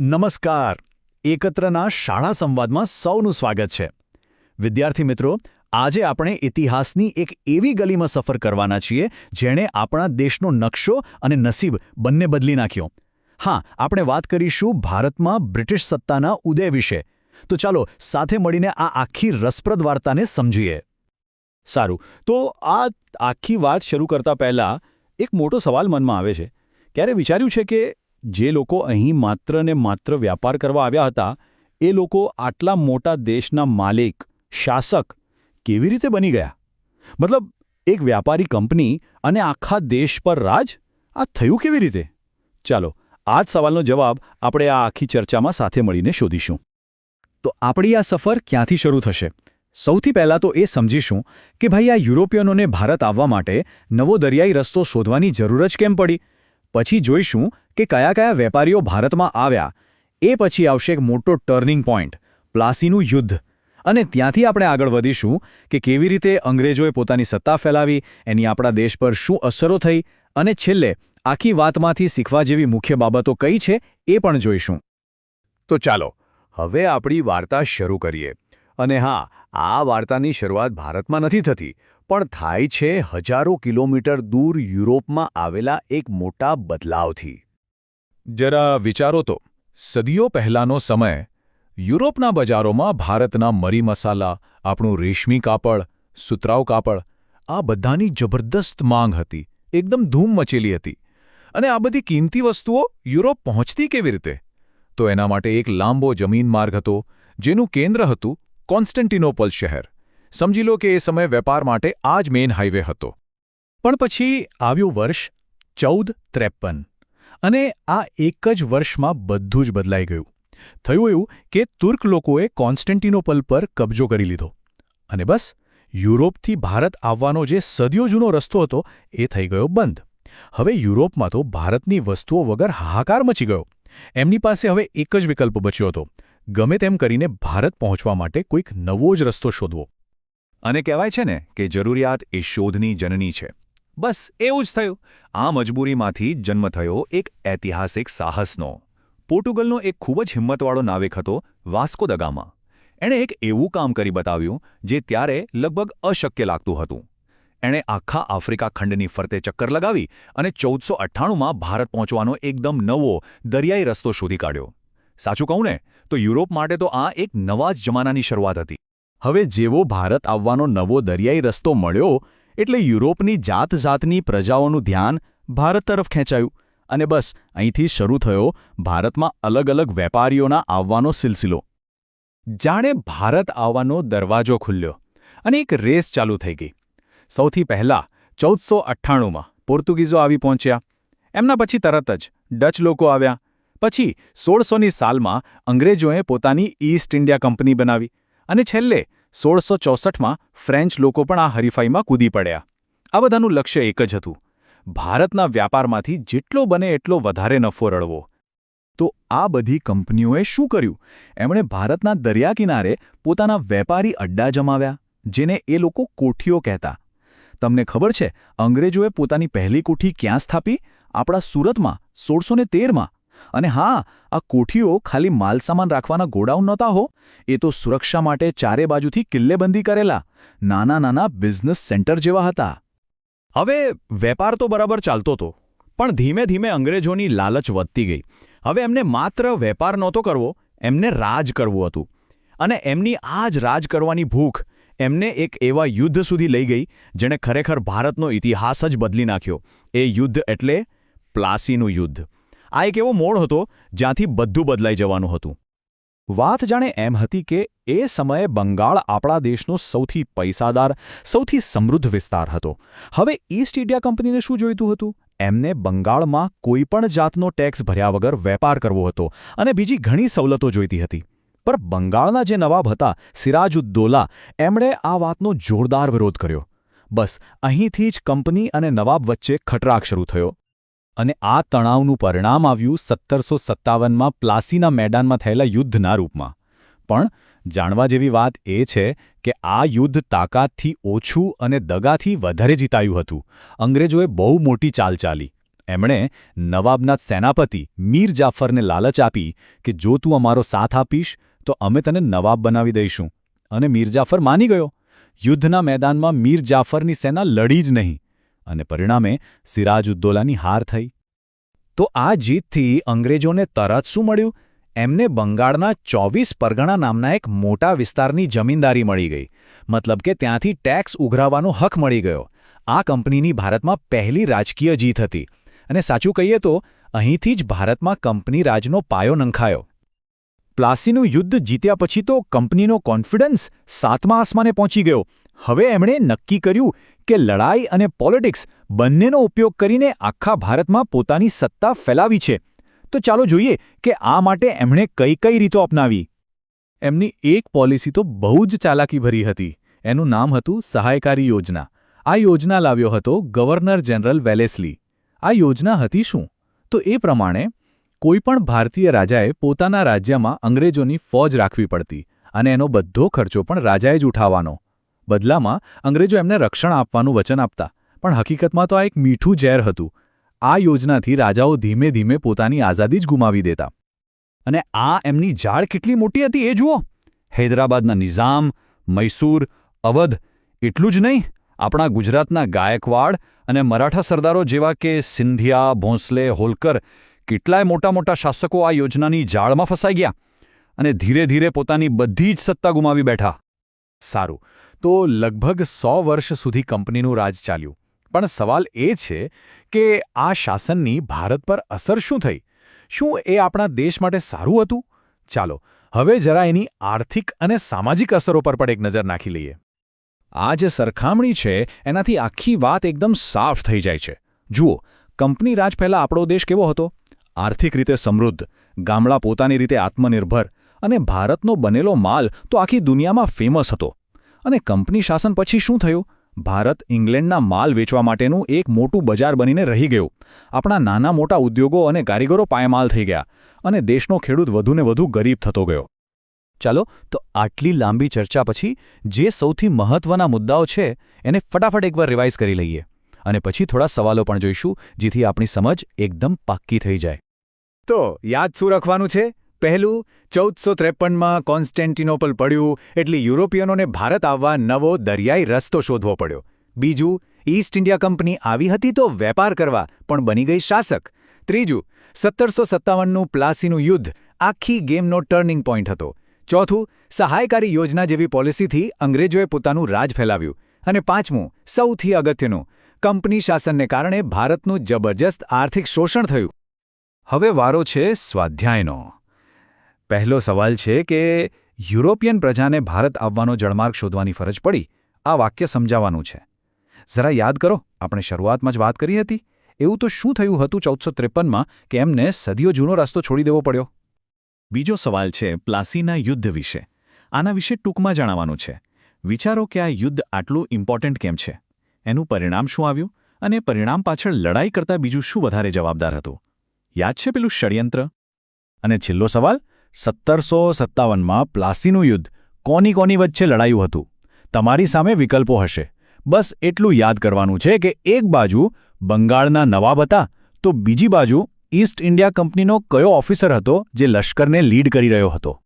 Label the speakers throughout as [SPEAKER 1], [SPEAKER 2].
[SPEAKER 1] નમસ્કાર. એકત્રના શાળા સંવાદમાં સૌનું સ્વાગત છે. વિદ્યાર્થી મિત્રો, આજે આપણે ઇતિહાસની એક એવી ગલીમાં સફર કરવાના છીએ, જેણે આપણા દેશનો નકશો અને નસીબ બંને બદલી નાખ્યો. હા, આપણે વાત કરીશું ભારતમાં બ્રિટિશ સત્તાના ઉદય વિશે. તો ચાલો, સાથે મળીને આ આખી રસપ્રદ વાર્તાને સમજીએ.
[SPEAKER 2] સારું. તો આ આખી વાત શરૂ કરતા પહેલા એક મોટો સવાલ મનમાં આવે છે. ક્યારે વિચાર્યું છે કે જે લોકો અહીં માત્ર ને માત્ર વ્યાપાર કરવા આવ્યા હતા, એ લોકો આટલા મોટા દેશના માલિક, શાસક કેવી રીતે બની ગયા? મતલબ, એક વ્યાપારી કંપની અને આખા દેશ પર રાજ? આ થયું કેવી રીતે? ચાલો, આ સવાલનો જવાબ આપણે આ આખી ચર્ચામાં સાથે મળીને શોધીશું.
[SPEAKER 1] તો આપણી આ સફર ક્યાંથી શરૂ થશે? સૌથી પહેલાં તો એ સમજીશું કે ભાઈ આ યુરોપિયનોને ભારત આવવા માટે નવો દરિયાઈ રસ્તો શોધવાની જરૂર જ કેમ પડી? પછી જોઈશું કે કયા કયા વેપારીઓ ભારતમાં આવ્યા. એ પછી આવશે એક મોટો ટર્નિંગ પોઈન્ટ પ્લાસીનું યુદ્ધ. અને ત્યાંથી આપણે આગળ વધીશું કે કેવી રીતે અંગ્રેજોએ પોતાની સત્તા ફેલાવી, એની આપણા દેશ પર શું અસરો થઈ, અને છેલ્લે આખી વાતમાંથી શીખવા જેવી મુખ્ય બાબતો કઈ છે એ પણ જોઈશું.
[SPEAKER 2] તો ચાલો, હવે આપણી વાર્તા શરૂ કરીએ. અને હા, આ વાર્તાની શરૂઆત ભારતમાં નથી થતી પણ થાય છે હજારો કિલોમીટર દૂર યુરોપમાં આવેલા એક મોટા બદલાવથી. જરા વિચારો તો, સદીઓ પહેલાંનો સમય, યુરોપના બજારોમાં ભારતના મરી મસાલા, આપણું રેશમી કાપડ, સુતરાઉ કાપડ, આ બધાની જબરદસ્ત માંગ હતી, એકદમ ધૂમ મચેલી હતી. અને આ બધી કિંમતી વસ્તુઓ યુરોપ પહોંચતી કેવી રીતે? તો એના માટે એક લાંબો જમીન માર્ગ હતો, જેનું કેન્દ્ર હતું કોન્સ્ટન્ટિનોપલ શહેર. સમજી લો કે એ સમય વેપાર માટે આ જ મેઇન હાઇવે હતો.
[SPEAKER 1] પણ પછી આવ્યું વર્ષ ચૌદ ત્રેપન અને આ એક જ વર્ષમાં બધું જ બદલાઈ ગયું. થયું એવું કે તુર્ક લોકોએ કોન્સ્ટન્ટિનોપલ પર કબજો કરી લીધો અને બસ, યુરોપથી ભારત આવવાનો જે સદીઓ જૂનો રસ્તો હતો એ થઈ ગયો બંધ. હવે યુરોપમાં તો ભારતની વસ્તુઓ વગર હાહાકાર મચી ગયો. એમની પાસે હવે એક જ વિકલ્પ બચ્યો હતો. ગમે તેમ કરીને ભારત પહોંચવા માટે કોઈક નવો જ રસ્તો શોધવો.
[SPEAKER 2] અને કહેવાય છે ને કે જરૂરિયાત એ શોધની જનની છે. બસ એવું જ થયું. આ મજબૂરીમાંથી જન્મ થયો એક ઐતિહાસિક સાહસનો. પોર્ટુગલનો એક ખૂબ જ હિંમતવાળો નાવિક હતો, વાસ્કો દગામા એણે એક એવું કામ કરી બતાવ્યું, જે ત્યારે લગભગ અશક્ય લાગતું હતું. એણે આખા આફ્રિકા ખંડની ફરતે ચક્કર લગાવી અને ચૌદસો અઠ્ઠાણુંમાં ભારત પહોંચવાનો એકદમ નવો, દરિયાઈ રસ્તો શોધી કાઢ્યો. સાચું કહું ને, તો યુરોપ માટે તો આ એક નવા જ જમાનાની શરૂઆત હતી.
[SPEAKER 1] હવે જેવો ભારત આવવાનો નવો દરિયાઈ રસ્તો મળ્યો, એટલે યુરોપની જાત જાતની પ્રજાઓનું ધ્યાન ભારત તરફ ખેંચાયું. અને બસ, અહીંથી શરૂ થયો ભારતમાં અલગ અલગ વેપારીઓના આવવાનો સિલસિલો. જાણે ભારત આવવાનો દરવાજો ખુલ્યો અને એક રેસ ચાલુ થઈ ગઈ. સૌથી પહેલાં ચૌદસો અઠ્ઠાણુંમાં પોર્તુગીઝો આવી પહોંચ્યા. એમના પછી તરત જ ડચ લોકો આવ્યા. પછી સોળસોની સાલમાં અંગ્રેજોએ પોતાની ઈસ્ટ ઇન્ડિયા કંપની બનાવી. અને છેલ્લે સોળસો ચોસઠમાં ફ્રેન્ચ લોકો પણ આ હરીફાઈમાં કૂદી પડ્યા. આ બધાનું લક્ષ્ય એક જ હતું, ભારતના વ્યાપારમાંથી જેટલો બને એટલો વધારે નફો રળવો. તો આ બધી કંપનીઓએ શું કર્યું? એમણે ભારતના દરિયા કિનારે પોતાના વેપારી અડ્ડા જમાવ્યા, જેને એ લોકો કોઠીઓ કહેતા. તમને ખબર છે, અંગ્રેજોએ પોતાની પહેલી કોઠી ક્યાં સ્થાપી? આપણા સુરતમાં, સોળસો તેરમાં. અને હા, આ કોઠીઓ ખાલી માલસામાન રાખવાના ગોડાઉન નહોતા હો. એ તો સુરક્ષા માટે ચારે બાજુથી કિલ્લેબંધી કરેલા, નાના નાના બિઝનેસ સેન્ટર જેવા હતા. હવે વેપાર તો બરાબર ચાલતો હતો પણ ધીમે ધીમે અંગ્રેજોની લાલચ વધતી ગઈ. હવે એમને માત્ર વેપાર નહોતો કરવો, એમને રાજ કરવું હતું. અને એમની આ જ રાજ કરવાની ભૂખ, એમને એક એવા યુદ્ધ સુધી લઈ ગઈ, જેણે ખરેખર ભારતનો ઇતિહાસ જ બદલી નાખ્યો. એ યુદ્ધ એટલે પ્લાસીનું યુદ્ધ. આ એક એવો મોડ હતો જ્યાંથી બધું બદલાઈ જવાનું હતું. વાત જાણે એમ હતી કે એ સમયે બંગાળ આપણા દેશનો સૌથી પૈસાદાર, સૌથી સમૃદ્ધ વિસ્તાર હતો. હવે ઈસ્ટ ઇન્ડિયા કંપનીને શું જોઈતું હતું? એમને બંગાળમાં કોઈપણ જાતનો ટેક્સ ભર્યા વગર વેપાર કરવો હતો અને બીજી ઘણી સવલતો જોઈતી હતી. પણ બંગાળના જે નવાબ હતા, સિરાજુદ્દોલા, એમણે આ વાતનો જોરદાર વિરોધ કર્યો. બસ, અહીંથી જ કંપની અને નવાબ વચ્ચે ખટરાક શરૂ થયો. અને આ તણાવનું પરિણામ આવ્યું સત્તરસો સત્તાવનમાં પ્લાસીના મેદાનમાં થયેલા યુદ્ધના રૂપમાં. પણ જાણવા જેવી વાત એ છે કે આ યુદ્ધ તાકાતથી ઓછું અને દગાથી વધારે જીતાયું હતું. અંગ્રેજોએ બહુ મોટી ચાલ ચાલી.
[SPEAKER 2] એમણે નવાબના સેનાપતિ મીર જાફરને લાલચ આપી કે, જો તું અમારો સાથ આપીશ, તો અમે તને નવાબ બનાવી દઈશું. અને મીર જાફર માની ગયો. યુદ્ધના મેદાનમાં મીર જાફરની સેના લડી જ નહીં. અને પરિણામે સિરાજુદ્દોલાની હાર થઈ. તો આ જીતથી અંગ્રેજોને તરત શું મળ્યું? એમને બંગાળના ચોવીસ પરગણા નામના એક મોટા વિસ્તારની જમીનદારી મળી ગઈ. મતલબ કે ત્યાંથી ટેક્સ ઉઘરાવવાનો હક મળી ગયો. આ કંપનીની ભારતમાં પહેલી રાજકીય જીત હતી. અને સાચું કહીએ તો, અહીંથી જ ભારતમાં કંપની રાજનો પાયો નંખાયો. પ્લાસીનું યુદ્ધ જીત્યા પછી તો કંપનીનો કોન્ફિડન્સ સાતમા આસમાને પહોંચી ગયો. હવે એમણે નક્કી કર્યું કે લડાઈ અને પોલિટિક્સ બંનેનો ઉપયોગ કરીને આખા ભારતમાં પોતાની સત્તા ફેલાવી છે. તો ચાલો જોઈએ કે આ માટે એમણે કઈ કઈ રીતો અપનાવી. એમની એક પોલિસી તો બહુ જ ચાલાકીભરી હતી. એનું નામ હતું સહાયકારી યોજના. આ યોજના લાવ્યો હતો ગવર્નર જનરલ વેલેસ્લી. આ યોજના હતી શું? તો એ પ્રમાણે, કોઈપણ ભારતીય રાજાએ પોતાના રાજ્યમાં અંગ્રેજોની ફોજ રાખવી પડતી અને એનો બધો ખર્ચો પણ રાજાએ જ ઉઠાવવાનો. બદલામાં અંગ્રેજો એમને રક્ષણ આપવાનું વચન આપતા. પણ હકીકતમાં તો આ એક મીઠું ઝેર હતું. આ યોજનાથી રાજાઓ ધીમે ધીમે પોતાની આઝાદી જ ગુમાવી દેતા. અને આ એમની જાળ કેટલી મોટી હતી એ જુઓ. હૈદરાબાદના નિઝામ, મૈસૂર, અવધ, એટલું જ નહીં, આપણા ગુજરાતના ગાયકવાડ અને મરાઠા સરદારો જેવા કે સિંધિયા, ભોંસલે, હોલકર કેટલાય મોટા મોટા શાસકો આ યોજનાની જાળમાં ફસાઈ ગયા અને ધીરે ધીરે પોતાની બધી જ સત્તા ગુમાવી બેઠા. સારું. તો લગભગ સો વર્ષ સુધી કંપનીનું રાજ ચાલ્યું. પણ સવાલ એ છે કે આ શાસનની ભારત પર અસર શું થઈ? શું એ આપણા દેશ માટે સારું હતું? ચાલો, હવે જરા એની આર્થિક અને સામાજિક અસરો પર પણ એક નજર નાખી લઈએ. આ જે સરખામણી છે, એનાથી આખી વાત એકદમ સાફ થઈ જાય છે. જુઓ, કંપની રાજ પહેલાં આપણો દેશ કેવો હતો? આર્થિક રીતે સમૃદ્ધ, ગામડા પોતાની રીતે આત્મનિર્ભર અને ભારતનો બનેલો માલ તો આખી દુનિયામાં ફેમસ હતો. અને કંપની શાસન પછી શું થયું? ભારત ઇંગ્લેન્ડના માલ વેચવા માટેનું એક મોટું બજાર બનીને રહી ગયું. આપણા નાના મોટા ઉદ્યોગો અને કારીગરો પાયમાલ થઈ ગયા અને દેશનો ખેડૂત વધુને વધુ ગરીબ થતો ગયો. ચાલો, તો આટલી લાંબી ચર્ચા પછી જે સૌથી મહત્વના મુદ્દાઓ છે એને ફટાફટ એકવાર રિવાઇઝ કરી લઈએ. અને પછી થોડા સવાલો પણ જોઈશું, જેથી આપણી સમજ એકદમ પાક્કી થઈ જાય. તો, યાદ શું રાખવાનું છે? પહેલું, ચૌદસો ત્રેપનમાં કોન્સ્ટેન્ટિનોપલ પડ્યું એટલે યુરોપિયનોને ભારત આવવા નવો દરિયાઈ રસ્તો શોધવો પડ્યો. બીજું, ઈસ્ટ ઇન્ડિયા કંપની આવી હતી તો વેપાર કરવા, પણ બની ગઈ શાસક. ત્રીજું, સત્તરસો સત્તાવનનું પ્લાસીનું યુદ્ધ આખી ગેમનો ટર્નિંગ પોઈન્ટ હતો. ચોથું, સહાયકારી યોજના જેવી પોલિસીથી અંગ્રેજોએ પોતાનું રાજ ફેલાવ્યું. અને પાંચમું, સૌથી અગત્યનું, કંપની શાસનને કારણે ભારતનું જબરજસ્ત આર્થિક શોષણ થયું. હવે વારો છે સ્વાધ્યાયનો. પહેલો સવાલ છે કે, યુરોપિયન પ્રજાને ભારત આવવાનો જળમાર્ગ શોધવાની ફરજ પડી. આ વાક્ય સમજાવવાનું છે. જરા યાદ કરો, આપણે શરૂઆતમાં જ વાત કરી હતી. એવું તો શું થયું હતું ચૌદસો ત્રેપનમાં કે એમને સદીઓ જૂનો રસ્તો છોડી દેવો પડ્યો? બીજો સવાલ છે પ્લાસીના યુદ્ધ વિશે. આના વિશે ટૂંકમાં જણાવવાનું છે. વિચારો કે આ યુદ્ધ આટલું ઇમ્પોર્ટન્ટ કેમ છે? એનું પરિણામ શું આવ્યું? અને પરિણામ પાછળ લડાઈ કરતાં બીજું શું વધારે જવાબદાર હતું? યાદ છે પેલું ષડયંત્ર? અને છેલ્લો સવાલ સત્તરસો સત્તાવનમાં પ્લાસીનું યુદ્ધ કોની કોની વચ્ચે લડાયું હતું? તમારી સામે વિકલ્પો હશે. બસ એટલું યાદ કરવાનું છે કે એક બાજુ બંગાળના નવાબ હતા, તો બીજી બાજુ ઈસ્ટ ઇન્ડિયા કંપનીનો કયો ઓફિસર હતો જે લશ્કરને લીડ કરી રહ્યો હતો?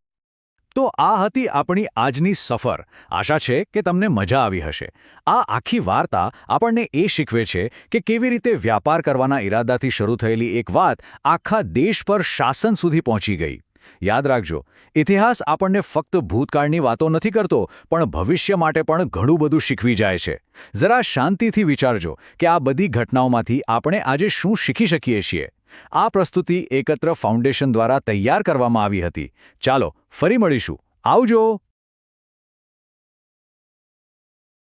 [SPEAKER 2] તો આ હતી આપણી આજની સફર. આશા છે કે તમને મજા આવી હશે. આ આખી વાર્તા આપણને એ શીખવે છે કે કેવી રીતે વ્યાપાર કરવાના ઈરાદાથી શરૂ થયેલી એક વાત આખા દેશ પર શાસન સુધી પહોંચી ગઈ. યાદ રાખજો, ઇતિહાસ આપણને ફક્ત ભૂતકાળની વાતો નથી કરતો, પણ ભવિષ્ય માટે પણ ઘણું બધું શીખવી જાય છે. જરા શાંતિથી વિચારજો કે આ બધી ઘટનાઓમાંથી આપણે આજે શું શીખી શકીએ છીએ. આ પ્રસ્તુતિ એકત્ર ફાઉન્ડેશન દ્વારા તૈયાર કરવામાં આવી હતી. ચાલો, ફરી મળીશું. આવજો!